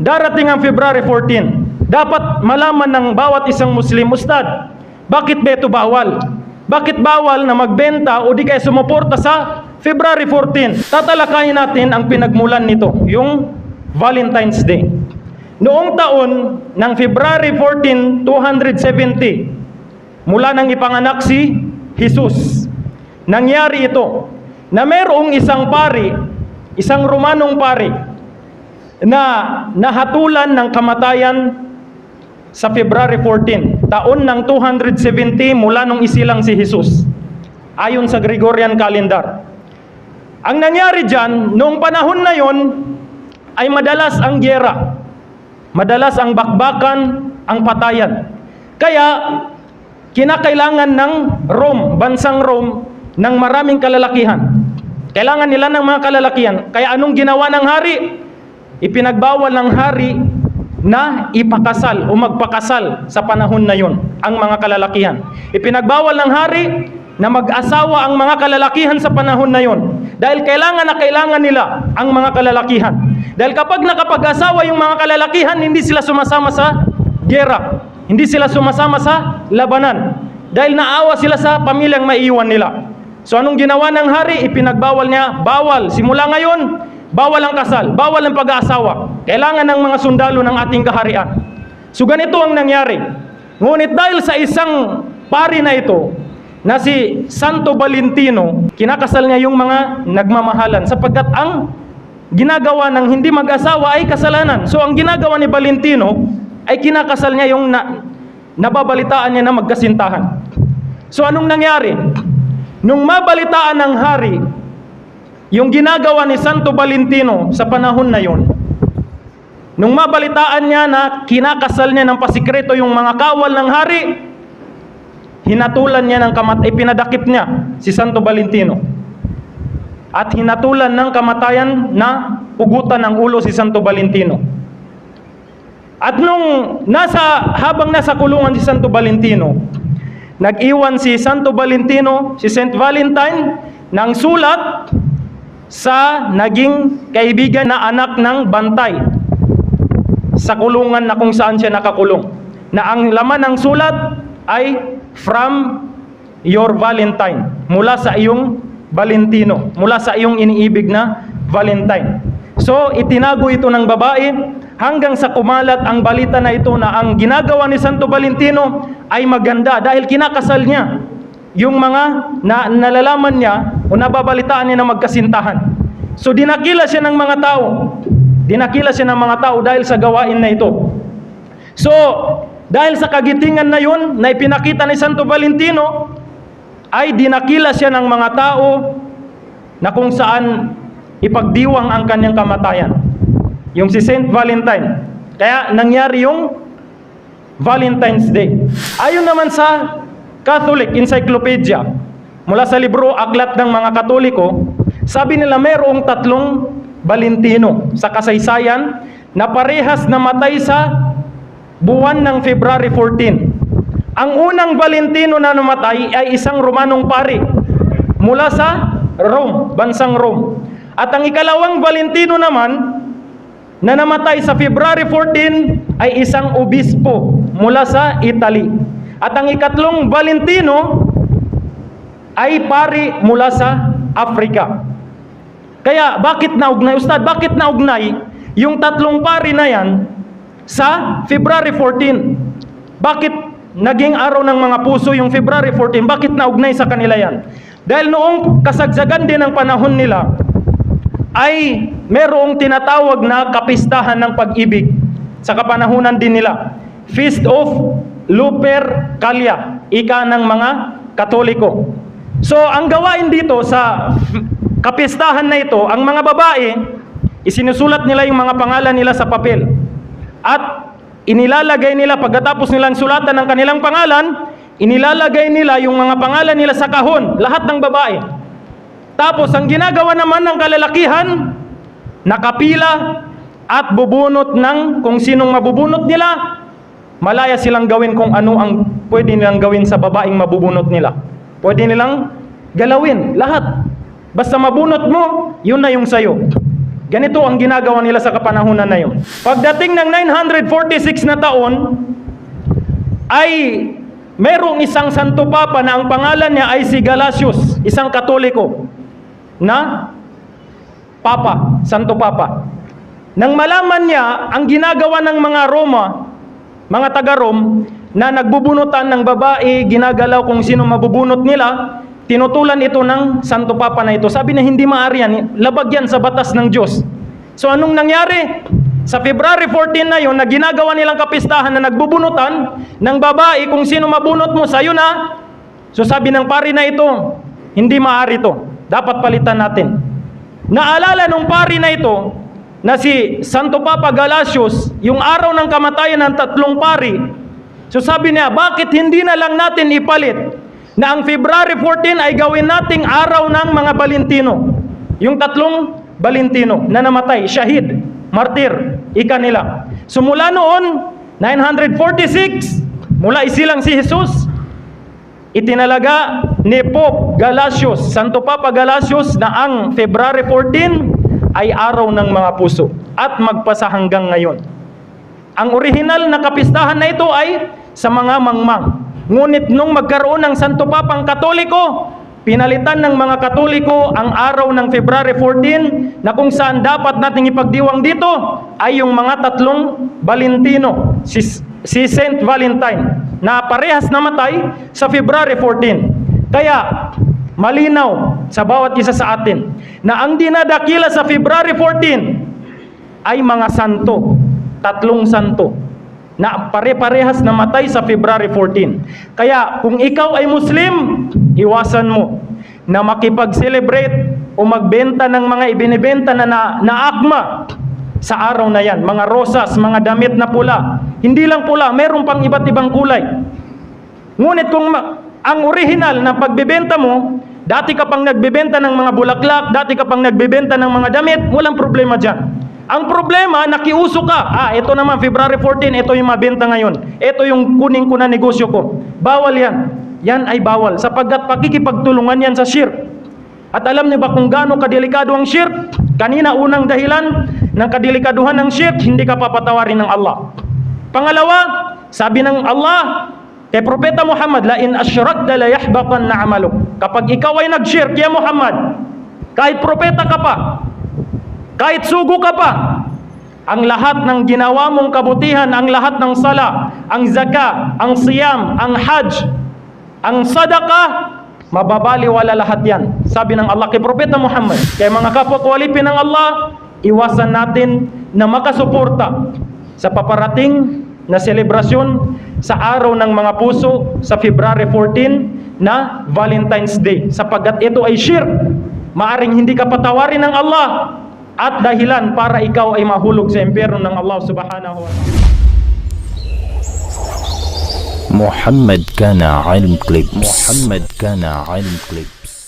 darating ang February 14, dapat malaman ng bawat isang Muslim, Ustad, bakit ba ito bawal? Bakit bawal na magbenta o di kaya sumuporta sa February 14? Tatalakayin natin ang pinagmulan nito, yung Valentine's Day. Noong taon ng February 14, 270, mula nang ipanganak si Jesus, nangyari ito na merong isang pari, isang Romanong pari, na nahatulan ng kamatayan sa February 14, taon ng 270 mula nung isilang si Jesus, ayon sa Gregorian calendar. Ang nangyari dyan, noong panahon na yon, ay madalas ang gyera, madalas ang bakbakan, ang patayan. Kaya, kinakailangan ng Rome, bansang Rome, ng maraming kalalakihan. Kailangan nila ng mga kalalakihan. Kaya anong ginawa ng hari? Ipinagbawal ng hari na ipakasal o magpakasal sa panahon na yon ang mga kalalakihan. Ipinagbawal ng hari na mag-asawa ang mga kalalakihan sa panahon na yon dahil kailangan na kailangan nila ang mga kalalakihan. Dahil kapag nakapag-asawa yung mga kalalakihan, hindi sila sumasama sa gera. Hindi sila sumasama sa labanan. Dahil naawa sila sa pamilyang maiiwan nila. So anong ginawa ng hari? Ipinagbawal niya, bawal. Simula ngayon, bawal ang kasal, bawal ang pag-aasawa. Kailangan ng mga sundalo ng ating kaharian. So ganito ang nangyari. Ngunit dahil sa isang pari na ito, na si Santo Valentino, kinakasal niya yung mga nagmamahalan sapagkat ang ginagawa ng hindi mag-asawa ay kasalanan. So ang ginagawa ni Valentino ay kinakasal niya yung na, nababalitaan niya na magkasintahan. So anong nangyari? Nung mabalitaan ng hari yung ginagawa ni Santo Valentino sa panahon na yon, nung mabalitaan niya na kinakasal niya ng pasikreto yung mga kawal ng hari, hinatulan niya ng kamat ipinadakip niya si Santo Valentino. At hinatulan ng kamatayan na pugutan ng ulo si Santo Valentino. At nung nasa habang nasa kulungan si Santo Valentino, nag-iwan si Santo Valentino, si Saint Valentine ng sulat sa naging kaibigan na anak ng bantay sa kulungan na kung saan siya nakakulong. Na ang laman ng sulat ay from your Valentine, mula sa iyong Valentino, mula sa iyong iniibig na Valentine. So, itinago ito ng babae hanggang sa kumalat ang balita na ito na ang ginagawa ni Santo Valentino ay maganda dahil kinakasal niya yung mga na, nalalaman niya o nababalitaan niya na magkasintahan. So, dinakila siya ng mga tao. Dinakila siya ng mga tao dahil sa gawain na ito. So, dahil sa kagitingan na yun na ipinakita ni Santo Valentino, ay dinakila siya ng mga tao na kung saan ipagdiwang ang kanyang kamatayan. Yung si Saint Valentine. Kaya nangyari yung Valentine's Day. Ayon naman sa Catholic Encyclopedia, mula sa libro Aklat ng mga Katoliko, sabi nila mayroong tatlong Valentino sa kasaysayan na parehas namatay sa buwan ng February 14. Ang unang Valentino na namatay ay isang Romanong pari mula sa Rome, bansang Rome. At ang ikalawang Valentino naman na namatay sa February 14 ay isang obispo mula sa Italy. At ang ikatlong Valentino ay pari mula sa Africa. Kaya bakit naugnay, Ustad? Bakit naugnay yung tatlong pari na yan sa February 14? Bakit naging araw ng mga puso yung February 14? Bakit naugnay sa kanila yan? Dahil noong kasagsagan din ng panahon nila, ay merong tinatawag na kapistahan ng pag-ibig sa kapanahunan din nila. Feast of Lupercalia, ika ng mga Katoliko. So, ang gawain dito sa kapistahan na ito, ang mga babae, isinusulat nila yung mga pangalan nila sa papel. At inilalagay nila, pagkatapos nilang sulatan ng kanilang pangalan, inilalagay nila yung mga pangalan nila sa kahon, lahat ng babae. Tapos, ang ginagawa naman ng kalalakihan, nakapila at bubunot ng kung sinong mabubunot nila, malaya silang gawin kung ano ang pwede nilang gawin sa babaeng mabubunot nila. Pwede nilang galawin, lahat. Basta mabunot mo, yun na yung sayo. Ganito ang ginagawa nila sa kapanahunan na yun. Pagdating ng 946 na taon, ay merong isang Santo Papa na ang pangalan niya ay si Galasius, isang Katoliko na Papa, Santo Papa. Nang malaman niya ang ginagawa ng mga Roma, mga taga-Rom, na nagbubunutan ng babae, ginagalaw kung sino mabubunot nila, tinutulan ito ng Santo Papa na ito. Sabi na hindi maaari yan, labag yan sa batas ng Diyos. So anong nangyari? Sa February 14 na yon na ginagawa nilang kapistahan na nagbubunutan ng babae kung sino mabunot mo, sa'yo na. So sabi ng pari na ito, hindi maaari to. Dapat palitan natin. Naalala nung pari na ito na si Santo Papa Galasius, yung araw ng kamatayan ng tatlong pari, so sabi niya, bakit hindi na lang natin ipalit na ang February 14 ay gawin nating araw ng mga Balintino. Yung tatlong Balintino na namatay, shahid, martir, ika nila. So mula noon, 946, mula isilang si Jesus, itinalaga ni Pope Galasius, Santo Papa Galasius na ang February 14 ay araw ng mga puso at magpasa hanggang ngayon. Ang orihinal na kapistahan na ito ay sa mga mangmang. Ngunit nung magkaroon ng Santo Papang Katoliko, pinalitan ng mga Katoliko ang araw ng February 14 na kung saan dapat nating ipagdiwang dito ay yung mga tatlong Valentino, si, si Saint Valentine na parehas namatay sa February 14. Kaya malinaw sa bawat isa sa atin na ang dinadakila sa February 14 ay mga santo, tatlong santo na pare-parehas namatay sa February 14. Kaya kung ikaw ay Muslim, iwasan mo na makipag-celebrate o magbenta ng mga ibinibenta na, na naakma sa araw na yan. Mga rosas, mga damit na pula. Hindi lang pula, meron pang iba't ibang kulay. Ngunit kung ang original na pagbebenta mo, dati ka pang nagbebenta ng mga bulaklak, dati ka pang nagbebenta ng mga damit, walang problema dyan. Ang problema, nakiuso ka. Ah, ito naman, February 14, ito yung mabenta ngayon. Ito yung kuning ko na negosyo ko. Bawal yan. Yan ay bawal. Sapagkat pakikipagtulungan yan sa shirk. At alam niyo ba kung gaano kadelikado ang shirk? Kanina unang dahilan ng kadelikaduhan ng shirk, hindi ka papatawarin ng Allah. Pangalawa, sabi ng Allah, kay Propeta Muhammad, la in asyrakta la yahbaqan na amaluk. Kapag ikaw ay nag-shirk, ya Muhammad, kahit propeta ka pa, kahit sugo ka pa, ang lahat ng ginawa mong kabutihan, ang lahat ng sala, ang zaka, ang siyam, ang hajj, ang sadaka, mababaliwala lahat yan. Sabi ng Allah kay Propeta Muhammad, kay mga kapwa ng Allah, iwasan natin na makasuporta sa paparating na selebrasyon sa araw ng mga puso sa February 14 na Valentine's Day. Sapagkat ito ay shirk, maaring hindi ka patawarin ng Allah at dahilan para ikaw ay mahulog sa impyerno ng Allah subhanahu wa ta'ala. Muhammad Kana Ilm Clips Muhammad Kana Ilm Clips